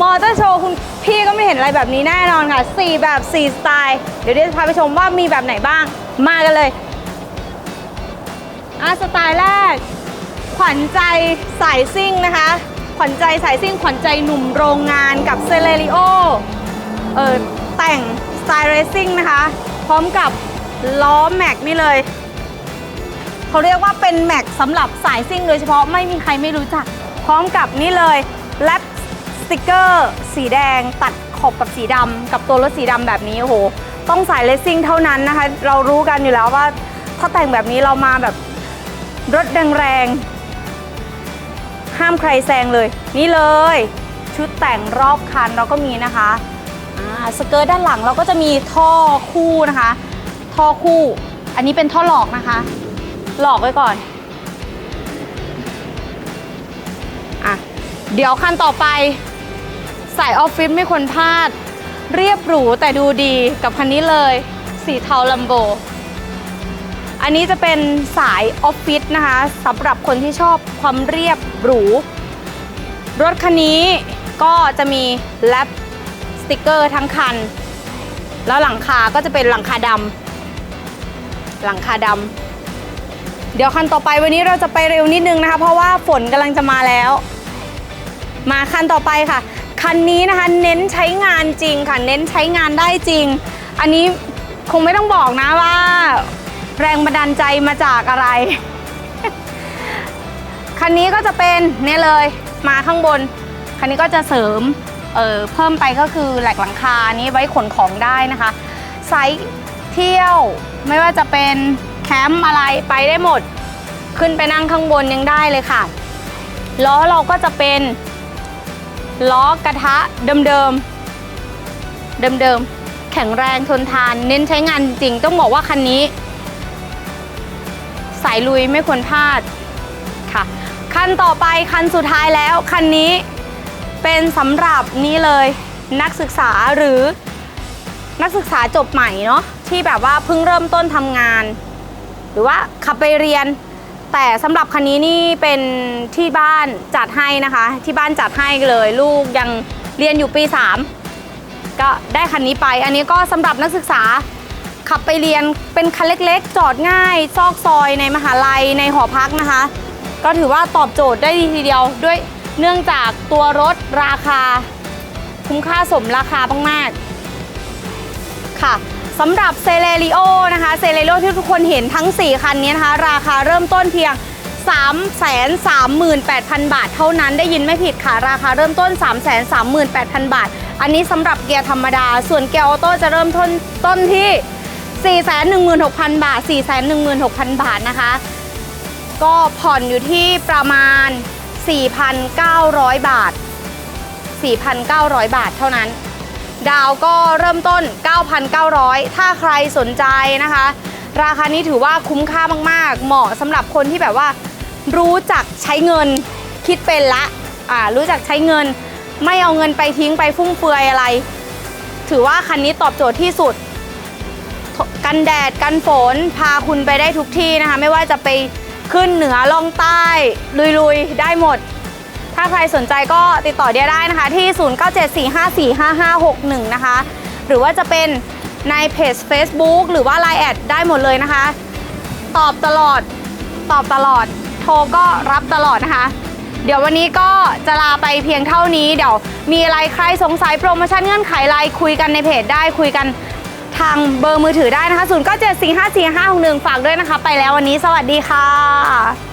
มอเตอร์โชว์คุณพี่ก็ไม่เห็นอะไรแบบนี้แน่นอนค่ะ 4 แบบ 4 สไตล์ เดี๋ยวเดี๋ยวจะพาไปชมว่ามีแบบไหนบ้าง มากันเลยอะสไตล์แรก ขวัญใจสายซิ่งนะคะ ขวัญใจสายซิ่ง ขวัญใจหนุ่มโรงงานกับเซเลริโอเออแต่งสไตล์เรซิ่งนะคะ พร้อมกับล้อแม็กนี่เลยเขาเรียกว่าเป็นแม็กสำหรับสายซิ่งโดยเฉพาะไม่มีใครไม่รู้จัก พร้อมกับนี่เลย สติกเกอร์สีแดงตัดขอบกับสีดำกับตัวรถสีดำแบบนี้โอ้โห ต้องสายเลสซิ่งเท่านั้นนะคะ เรารู้กันอยู่แล้วว่าถ้าแต่งแบบนี้เรามาแบบรถแรงๆห้ามใครแซงเลย นี่เลย ชุดแต่งรอบคันเราก็มีนะคะอ่าสเกิร์ตด้านหลังเราก็จะมีท่อคู่นะคะ ท่อคู่ อันนี้เป็นท่อหลอกนะคะ หลอกไว้ก่อนอะเดี๋ยวคันต่อไป สายออฟฟิศไม่ควรพลาด เรียบหรูแต่ดูดีกับคันนี้เลย สีเทาลัมโบ อันนี้จะเป็นสายออฟฟิศนะคะสำหรับคนที่ชอบความเรียบหรู รถคันนี้ก็จะมีแลปสติกเกอร์ทั้งคัน แล้วหลังคาก็จะเป็นหลังคาดำหลังคาดำเดี๋ยวคันต่อไปวันนี้เราจะไปเร็วนิดนึงนะคะ เพราะว่าฝนกำลังจะมาแล้ว มาคันต่อไปค่ะ คันนี้นะคะ เน้นใช้งานจริงค่ะ เน้นใช้งานได้จริง อันนี้คงไม่ต้องบอกนะว่า แรงบันดาลใจมาจากอะไร คันนี้ก็จะเป็นเนี่ยเลยมาข้างบน คันนี้ก็จะเสริมเอ่อเพิ่มไปก็คือแหลกหลังคานี้ไว้ขนของได้นะคะไซส์เที่ยวไม่ว่าจะเป็นแคมป์อะไรไปได้หมด ขึ้นไปนั่งข้างบนยังได้เลยค่ะล้อเราก็จะเป็น ล้อกระทะเดิมๆ เดิมๆ แข็งแรงทนทาน เน้นใช้งานจริงต้องบอกว่าคันนี้ สายลุยไม่ควรพลาดค่ะ คันต่อไปคันสุดท้ายแล้ว คันนี้เป็นสำหรับนี่เลยนักศึกษาหรือนักศึกษาจบใหม่เนาะที่แบบว่าเพิ่งเริ่มต้นทำงาน หรือว่าขับไปเรียน แต่สำหรับคันนี้นี่เป็นที่บ้านจัดให้นะคะ ที่บ้านจัดให้เลย ลูกยังเรียนอยู่ปี 3 ก็ได้คันนี้ไป อันนี้ก็สำหรับนักศึกษาขับไปเรียนเป็นคันเล็กๆ จอดง่าย ซอกซอยในมหาลัยในหอพักนะคะ ก็ถือว่าตอบโจทย์ได้ดีทีเดียวด้วยเนื่องจากตัวรถราคา คุ้มค่าสมราคามากๆ ค่ะสำหรับเซเลริโอนะคะเซเลริโอที่ทุกคนเห็นทั้ง 4 คันนี้นะคะ ราคาเริ่มต้นเพียง 3 3 8 0 0 0 บาท เท่านั้นได้ยินไม่ผิดค่ะ ราคาเริ่มต้น 3 3 8 0 0 0 บาท อันนี้สำหรับเกียร์ธรรมดา ส่วนเกียร์ออโต้จะเริ่มต้นต้นที่ 416,000 บาท 416,000 บาทนะคะ ก็ผ่อนอยู่ที่ประมาณ 4,900 บาท 4,900 บาทเท่านั้น ดาวก็เริ่มต้น 9,900 ถ้าใครสนใจนะคะ ราคานี้ถือว่าคุ้มค่ามากๆ เหมาะสำหรับคนที่แบบว่า รู้จักใช้เงินคิดเป็นละอ่ารู้จักใช้เงิน ไม่เอาเงินไปทิ้งไปฟุ่มเฟือยอะไร ถือว่าคันนี้ตอบโจทย์ที่สุด กันแดดกันฝนพาคุณไปได้ทุกที่นะคะ ไม่ว่าจะไปขึ้นเหนือล่องใต้ ลุยๆ ได้หมด ถ้าใครสนใจก็ติดต่อเดียได้นะคะ ที่ 0974545561 นะคะ หรือว่าจะเป็นในเพจ Facebook หรือว่า Line แอดได้หมดเลยนะคะ ตอบตลอดตอบตลอด โทรก็รับตลอดนะคะ เดี๋ยววันนี้ก็จะลาไปเพียงเท่านี้ เดี๋ยวมีอะไรใครสงสัยโปรโมชั่นเงื่อนไขอะไรคุยกันในเพจได้คุยกันทางเบอร์มือถือได้นะคะ 0974545561 ฝากด้วยนะคะ ไปแล้ววันนี้สวัสดีค่ะ